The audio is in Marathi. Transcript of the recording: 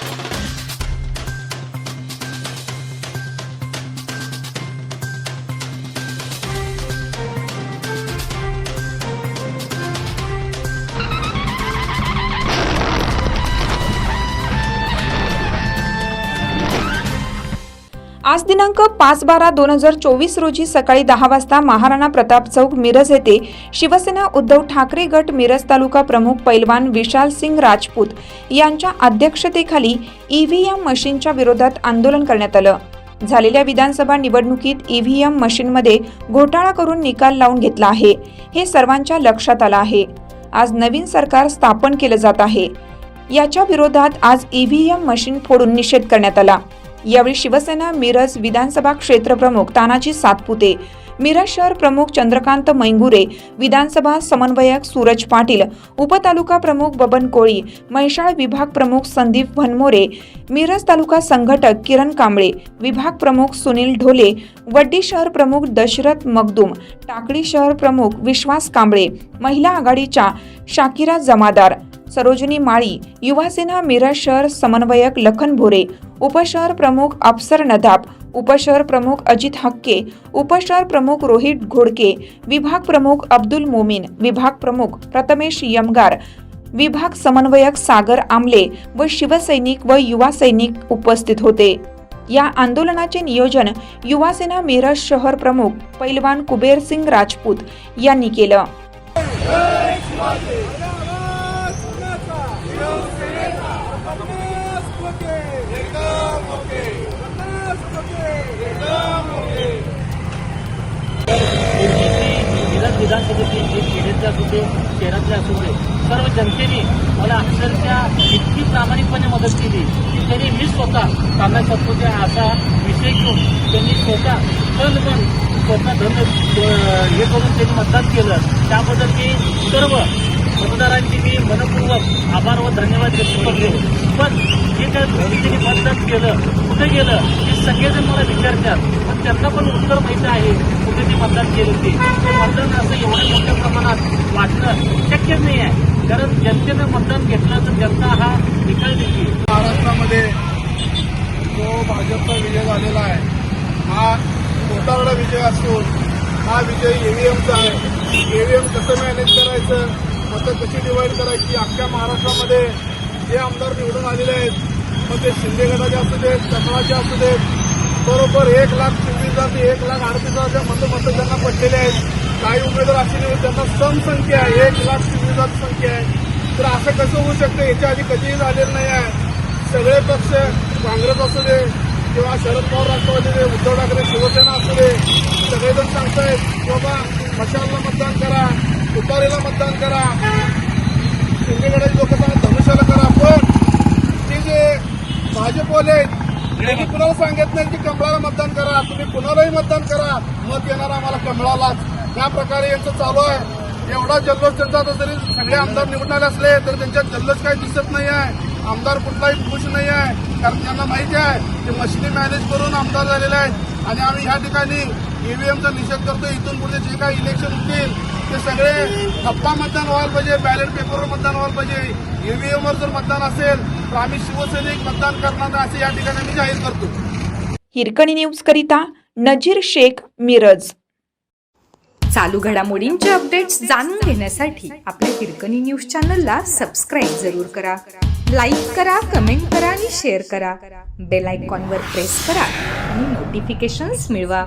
Thank you. आज दिनांक पाच बारा दोन हजार चोवीस रोजी सकाळी दहा वाजता महाराणा प्रताप चौक मिरज येथे शिवसेना उद्धव ठाकरे गट मिरज तालुका प्रमुख पैलवान विशाल सिंग राजपूत यांच्या अध्यक्षतेखाली ईव्हीएम मशीनच्या विरोधात आंदोलन करण्यात आलं. झालेल्या विधानसभा निवडणुकीत ईव्हीएम मशीनमध्ये घोटाळा करून निकाल लावून घेतला आहे हे सर्वांच्या लक्षात आलं आहे. आज नवीन सरकार स्थापन केलं जात आहे. याच्या विरोधात आज ईव्हीएम मशीन फोडून निषेध करण्यात आला. यावेळी शिवसेना मिरज विधानसभा क्षेत्र प्रमुख तानाजी सातपुते मिरज शहर प्रमुख चंद्रकांत मैंगुरे विधानसभा समन्वयक सूरज पाटील उपतालुका प्रमुख बबन कोळी म्हैसाळ विभाग प्रमुख संदीप भनमोरे मिरज तालुका संघटक किरण कांबळे विभाग प्रमुख सुनील ढोले वड्डी शहर प्रमुख दशरथ मगदूम टाकळी शहर प्रमुख विश्वास कांबळे महिला आघाडीच्या शाकिरा जमादार सरोजिनी माळी युवासेना मिरज शहर समन्वयक लखन भोरे उपशहर प्रमुख अप्सर नदाब उपशहर प्रमुख अजित हक्के उपशहर प्रमुख रोहित घोडके विभाग प्रमुख अब्दुल मोमीन विभाग प्रमुख प्रथमेश यमगार विभाग समन्वयक सागर आमले व शिवसैनिक व युवा सैनिक उपस्थित होते. या आंदोलनाचे नियोजन युवासेना मिरज शहर प्रमुख पैलवान कुबेर सिंग राजपूत यांनी केलं. मिरज जे खेड्यातले असू दे शहरातले असू दे सर्व जनतेने मला अक्षरशः इतकी प्रामाणिकपणे मदत केली की त्यांनी मी स्वतः कांदा सातपुते असा विषय घेऊन त्यांनी स्वतः पण पण स्वतः धन हे करून त्यांनी मतदान केलं. त्याबद्दल मी सर्व मतदारांची मी मनपूर्वक आभार व धन्यवाद व्यक्त करतो. पण जे काय त्यांनी मतदान केलं कुठे गेलं ते सगळेजण मला विचारतात. पण त्यांना पण उत्तर माहिती आहे कुठे ते मतदान केलं ते. ते मतदान असं एवढ्या मोठ्या प्रमाणात वाटणं शक्यच नाही आहे. कारण जनतेनं मतदान घेतलं तर जनता हा निकाल देते. महाराष्ट्रामध्ये जो भाजपचा विजय झालेला आहे हा मोठा विजय असून हा विजय ईव्हीएमचा आहे. ईव्हीएम कसं मॅनेज करायचं? मतं कशी डिवाईड करायची? अख्ख्या महाराष्ट्रामध्ये जे आमदार निवडून आलेले आहेत मग ते शिंदे गटाचे असू देत चकळाचे असू देत बरोबर एक लाख चोवीस हजार ते एक लाख अडतीस हजारच्या मतं त्यांना पडलेले आहेत काही उमेदवार असे नाही त्यांना सम संख्या आहे एक लाख चोवीस हजार संख्या आहे. तर असं कसं होऊ शकतं? याच्या आधी कधीही झालेलं नाही आहे. सगळे पक्ष काँग्रेस असू दे किंवा शरद पवार राष्ट्रवादी दे उद्धव ठाकरे शिवसेना असू दे सगळेजण सांगतायत की बाबा मशालला मतदान करा? तुतारीला मतदान करा. शिंदेगडाची लोक सांगत धनुष्याला करा. पण ते जे भाजपवाले त्यांनी कुणाला सांगत नाही की कमळाला मतदान करा. तुम्ही कुणालाही मतदान करा. मत येणार आम्हाला कमळालाच. त्या प्रकारे यांचं चालू आहे. एवढा जल्लोष त्यांचा आता जरी सगळे आमदार निवडून आले असले तर त्यांच्यात जल्लोष काही दिसत नाही आहे. आमदार कुठलाही खुश नाही आहे. कारण त्यांना माहिती आहे की मशिनी मॅनेज करून आमदार झालेले आहेत. आणि आम्ही ह्या ठिकाणी ईव्हीएमचा निषेध करतो इथून पुढे जे काही इलेक्शन होतील ते सगळे ठप्पा मतदान व्हायला पाहिजे बॅलेट पेपरवर मतदान व्हायला पाहिजे. ईव्हीएमवर जर मतदान असेल तर आम्ही शिवसैनिक मतदान करणार नाही असे या ठिकाणी आम्ही जाहीर करतो. हिरकणी न्यूज करिता नजीर शेख मिरज. चालू घडामोडींचे अपडेट्स जाणून घेण्यासाठी आपल्या हिरकणी न्यूज चॅनलला सबस्क्राईब जरूर करा. लाईक करा कमेंट करा आणि शेअर करा. बेल आयकॉनवर प्रेस करा आणि नोटिफिकेशन्स मिळवा.